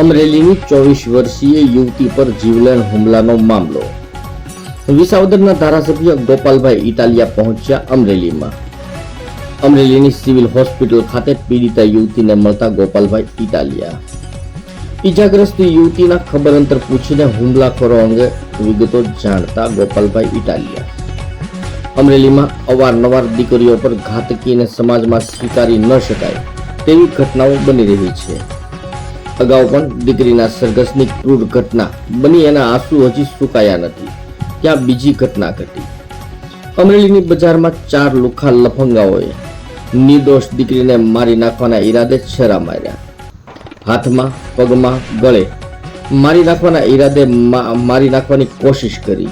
અમરેલીની ચોવીસ વર્ષીય યુવતી પર જીવલેણ હુમલાનો મામલો. વિસાવદરના ધારાસભ્ય ગોપાલભાઈ ઇટાલિયા પહોંચ્યા અમરેલીમાં. અમરેલીની સિવિલ હોસ્પિટલ ખાતે પીડિતા યુવતીને મળતા ગોપાલભાઈ ઇટાલિયા. ઈજાગ્રસ્ત યુવતીના ખબર અંતર પૂછીને હુમલાખોરો અંગે વિગતો જાણતા ગોપાલભાઈ ઇટાલિયા. અમરેલીમાં અવારનવાર દીકરીઓ પર ઘાતકી અને સમાજમાં સ્વીકારી ન શકાય તેવી ઘટનાઓ બની રહી છે. અગાઉ પણ દીકરીના સરઘસની ક્રૂર ઘટના બની એના આંસુ હજી સુકાયા નથી. ત્યાં બીજી ઘટના ઘટી. અમરેલીની બજારમાં ચાર લુખા લફંગાઓએ નિર્દોષ દીકરીને મારી નાખવાના ઈરાદે છેરા માર્યા. હાથમાં, પગમાં, ગળે મારી નાખવાના ઈરાદે મારી નાખવાની કોશિશ કરી.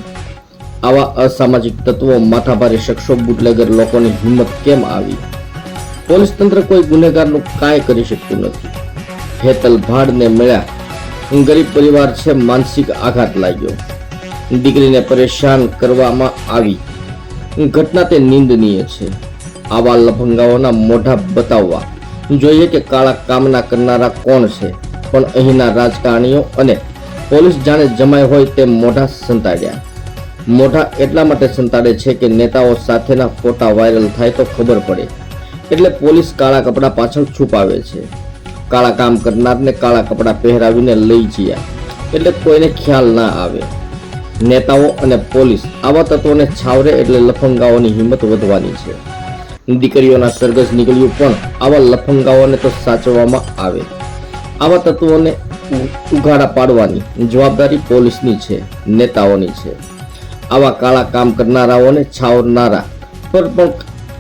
આવા અસામાજિક તત્વો માથાભારે શખ્સો બુટલેગર લોકોની હિંમત કેમ આવી? પોલીસ તંત્ર કોઈ ગુનેગારનું કાંઈ કરી શકતું નથી. હેતલ ભાડને મળ્યા. ગરીબ પરિવાર છે, માનસિક આઘાત લાગ્યો. દીકરીને પરેશાન કરવામાં આવી. ઘટના તે નિંદનીય છે. આવા લફંગાઓના મોઢા બતાવવા. જોઈએ કે કાળા કામના કરનારા કોણ છે, પણ અહીંના રાજકારણીઓ અને પોલીસ જાણે જમાય હોય તે મોઢા સંતાડ્યા. મોઢા એટલા માટે સંતાડે છે કે નેતાઓ સાથેના ફોટા વાયરલ થાય તો ખબર પડે. એટલે પોલીસ કાળા કપડાં પાછળ છુપાવે છે. કાળા કામ કરનારને કાળા કપડાં પહેરાવીને લઈ ગયા. એટલે કોઈને ખ્યાલ ના આવે. નેતાઓ અને પોલીસ આવા તત્વોને છાવરે એટલે લફંગાઓની હિંમત વધવાની છે. દીકરીઓના સરઘસ નીકળ્યું પણ આવા લફંગાઓને તો સાચવવામાં આવે. આવા તત્વોને ઉઘાડા પાડવાની જવાબદારી પોલીસની છે, નેતાઓની છે. આવા કાળા કામ કરનારાઓને છાવરનારા પર પણ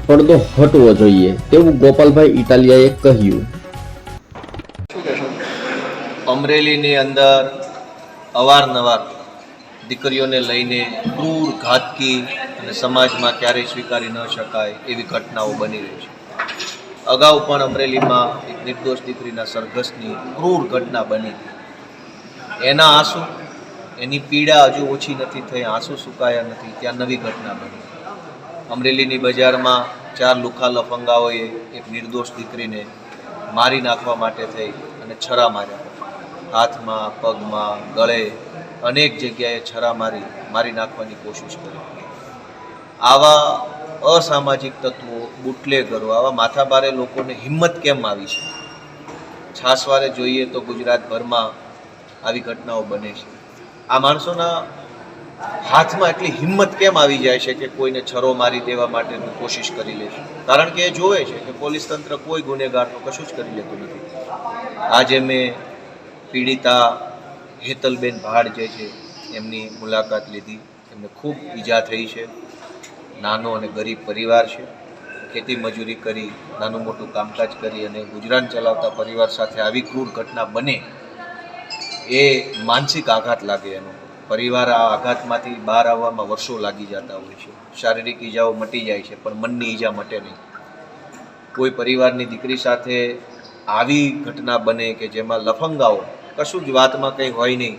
પડદો હટવો જોઈએ તેવું ગોપાલભાઈ ઇટાલિયાએ કહ્યું. અમરેલીની અંદર અવારનવાર દીકરીઓને લઈને ક્રૂર ઘાતકી અને સમાજમાં ક્યારેય સ્વીકારી ન શકાય એવી ઘટનાઓ બની રહી છે. અગાઉ પણ અમરેલીમાં એક નિર્દોષ દીકરીના સરઘસની ક્રૂર ઘટના બની એના આંસુ, એની પીડા હજુ ઓછી નથી થઈ, આંસુ સુકાયા નથી, ત્યાં નવી ઘટના બની. અમરેલીની બજારમાં ચાર લુખા લફંગાઓએ એક નિર્દોષ દીકરીને મારી નાખવા માટે થઈ અને છરા માર્યા. હાથમાં, પગમાં, ગળે અનેક જગ્યાએ છરા મારી મારી નાખવાની કોશિશ કરી. આવા અસામાજિક તત્વો બુટલેગરો આવા માથાભારે લોકોને હિંમત કેમ આવી છે? છાસવારે જોઈએ તો ગુજરાતભરમાં આવી ઘટનાઓ બને છે. આ માણસોના હાથમાં એટલી હિંમત કેમ આવી જાય છે કે કોઈને છરો મારી દેવા માટેની કોશિશ કરી લે છે? કારણ કે એ જોવે છે કે પોલીસ તંત્ર કોઈ ગુનેગારનું કશું જ કરી લેતું નથી. આજે મેં પીડિતા હેતલબેન ભાડ જે છે, એમની મુલાકાત લીધી. એમને ખૂબ ઈજા થઈ છે. નાનો અને ગરીબ પરિવાર છે. ખેતી મજૂરી કરી, નાનું મોટું કામકાજ કરી અને ગુજરાન ચલાવતા પરિવાર સાથે આવી ક્રૂર ઘટના બને, એ માનસિક આઘાત લાગે એનો. પરિવાર આ આઘાતમાંથી બહાર આવવામાં વર્ષો લાગી જતા હોય છે. શારીરિક ઈજાઓ મટી જાય છે, પણ મનની ઈજા મટે નહીં. કોઈ પરિવારની દીકરી સાથે આવી ઘટના બને કે જેમાં લફંગાઓ કશું જ વાતમાં કંઈ હોય નહીં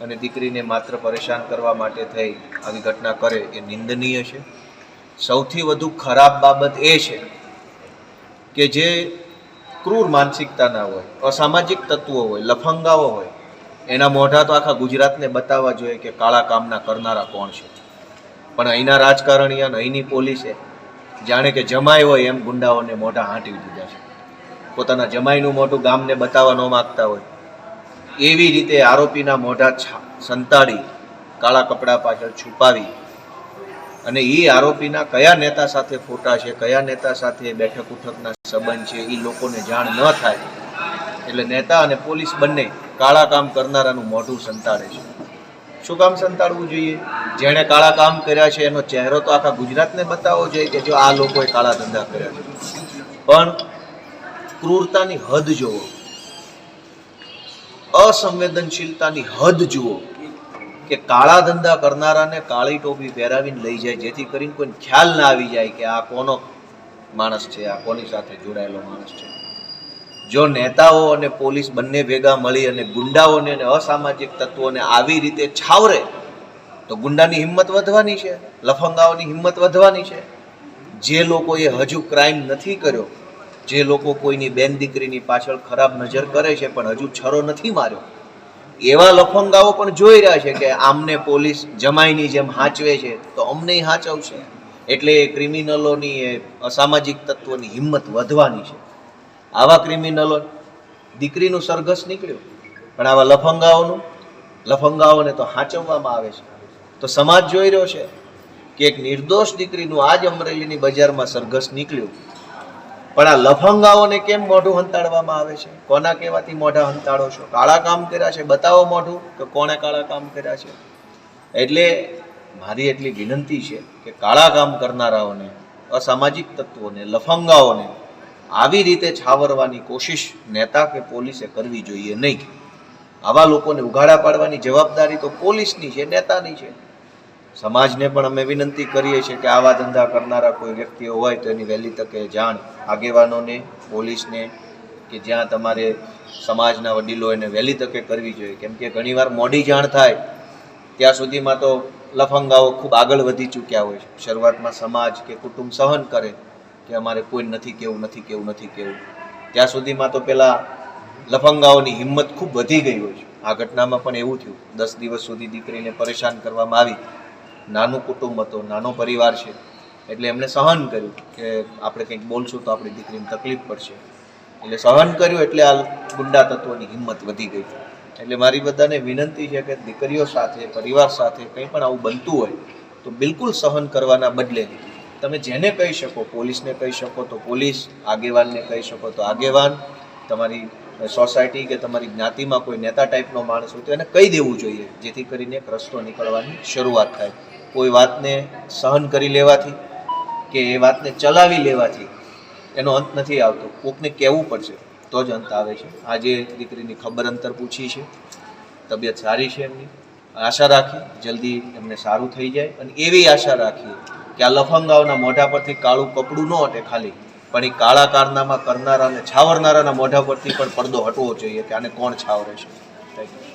અને દીકરીને માત્ર પરેશાન કરવા માટે થઈ આવી ઘટના કરે એ નિંદનીય છે. સૌથી વધુ ખરાબ બાબત એ છે કે જે ક્રૂર માનસિકતાના હોય, અસામાજિક તત્વો હોય, લફંગાઓ હોય, એના મોઢા તો આખા ગુજરાતને બતાવવા જોઈએ કે કાળા કામના કરનારા કોણ છે. પણ અહીંના રાજકારણીઓ અને અહીંની પોલીસે જાણે કે જમાય હોય એમ ગુંડાઓને મોઢા હાંટી દીધા છે. પોતાના જમાઈનું મોટું ગામને બતાવવા ન માગતા હોય. એવી રીતે આરોપીના મોઢા સંતાડી, કાળા કપડા પાછળ છુપાવી અને એ આરોપીના કયા નેતા સાથે ફોટા છે, કયા નેતા સાથે બેઠક ઉઠકના સંબંધ છે, એ લોકોને જાણ ન થાય. એટલે નેતા અને પોલીસ બંને કાળા કામ કરનારાનું મોઢું સંતાડે છે. શું કામ સંતાડવું જોઈએ? જેણે કાળા કામ કર્યા છે, એનો ચહેરો તો આખા ગુજરાતને બતાવવો જોઈએ કે જો આ લોકોએ કાળા ધંધા કર્યા છે. પણ ક્રૂરતાની હદ જુઓ. અસંવેદનશીલતાની હદ જુઓ કે કાળા ધંધા કરનારાને કાળી ટોપી પહેરાવીને લઈ જાય, જેથી કરીને કોઈને ખ્યાલ ના આવી જાય કે આ કોનો માણસ છે, આ કોની સાથે જોડાયેલો માણસ છે. જો નેતાઓ અને પોલીસ બંને ભેગા મળી અને ગુંડાઓને અને અસામાજિક તત્વોને આવી રીતે છાવરે, તો ગુંડાની હિંમત વધવાની છે, લફંગાઓની હિંમત વધવાની છે. જે લોકોએ હજુ ક્રાઇમ નથી કર્યો જે લોકો કોઈની બેન દીકરીની પાછળ ખરાબ નજર કરે છે, પણ હજુ છરો નથી માર્યો. એવા લફંગાઓ પણ જોઈ રહ્યા છે કે આમને પોલીસ જમાઈની જેમ હાંચવે છે, તો અમને હાંચવશે. એટલે એ ક્રિમિનલોની, એ અસામાજિક તત્વોની હિંમત વધવાની છે. આવા ક્રિમિનલો, દીકરીનું સરઘસ નીકળ્યું, પણ આવા લફંગાઓનું, લફંગાઓને તો હાંચવવામાં આવે છે. તો સમાજ જોઈ રહ્યો છે કે એક નિર્દોષ દીકરીનું આજ અમરેલીની બજારમાં સરઘસ નીકળ્યું પણ આ લફંગાઓને કેમ મોઢું હંતાડવામાં આવે છે? કોના કહેવાથી મોઢા હંતાડો છો? કાળા કામ કર્યા છે? બતાવો મોઢું કે કોણે કાળા કામ કર્યા છે? એટલે મારી એટલી વિનંતી છે કે કાળા કામ કરનારાઓને, અસામાજિક તત્વોને, લફંગાઓને આવી રીતે છાવરવાની કોશિશ નેતા કે પોલીસે કરવી જોઈએ નહીં. આવા લોકોને ઉઘાડા પાડવાની જવાબદારી તો પોલીસની છે, નેતાની છે. સમાજને પણ અમે વિનંતી કરીએ છીએ કે આવા ધંધા કરનારા કોઈ વ્યક્તિઓ હોય તો એની વહેલી તકે જાણ આગેવાનોને, પોલીસને કે જ્યાં તમારે સમાજના વડીલો એને વહેલી તકે કરવી જોઈએ. કેમ કે ઘણીવાર મોડી જાણ થાય, ત્યાં સુધીમાં તો લફંગાઓ ખૂબ આગળ વધી ચૂક્યા હોય છે. શરૂઆતમાં સમાજ કે કુટુંબ સહન કરે કે અમારે કોઈ નથી કેવું નથી કેવું નથી કેવું. ત્યાં સુધીમાં તો પેલા લફંગાઓની હિંમત ખૂબ વધી ગઈ હોય છે. આ ઘટનામાં પણ એવું થયું. દસ દિવસ સુધી દીકરીને પરેશાન કરવામાં આવી. નાનું કુટુંબ હતો, નાનો પરિવાર છે, એટલે એમણે સહન કર્યું કે આપણે કંઈક બોલશું તો આપણી દીકરીને તકલીફ પડશે. એટલે સહન કર્યું એટલે આ ગુંડા તત્વોની હિંમત વધી ગઈ. એટલે મારી બધાને વિનંતી છે કે દીકરીઓ સાથે, પરિવાર સાથે કંઈ પણ આવું બનતું હોય, તો બિલકુલ સહન કરવાના બદલે તમે જેને કહી શકો, પોલીસને કહી શકો તો પોલીસ, આગેવાનને કહી શકો તો આગેવાન, તમારી સોસાયટી કે તમારી જ્ઞાતિમાં કોઈ નેતા ટાઈપનો માણસ હોય તો એને કહી દેવું જોઈએ, જેથી કરીને એક રસ્તો નીકળવાની શરૂઆત થાય. કોઈ વાતને સહન કરી લેવાથી કે એ વાતને ચલાવી લેવાથી એનો અંત નથી આવતો. કોકને કહેવું પડશે તો જ અંત આવે છે. આજે દીકરીની ખબર અંતર પૂછી છે. તબિયત સારી છે એમની. આશા રાખી જલ્દી એમને સારું થઈ જાય. અને એવી આશા રાખીએ કે આ લફંગાઓના મોઢા પરથી કાળું કપડું ન હટે ખાલી. પણ એ કાળા કારનામા કરનારા અને છાવરનારાના મોઢા પરથી પણ પડદો હટવો જોઈએ કે આને કોણ છાવરે છે. Thank you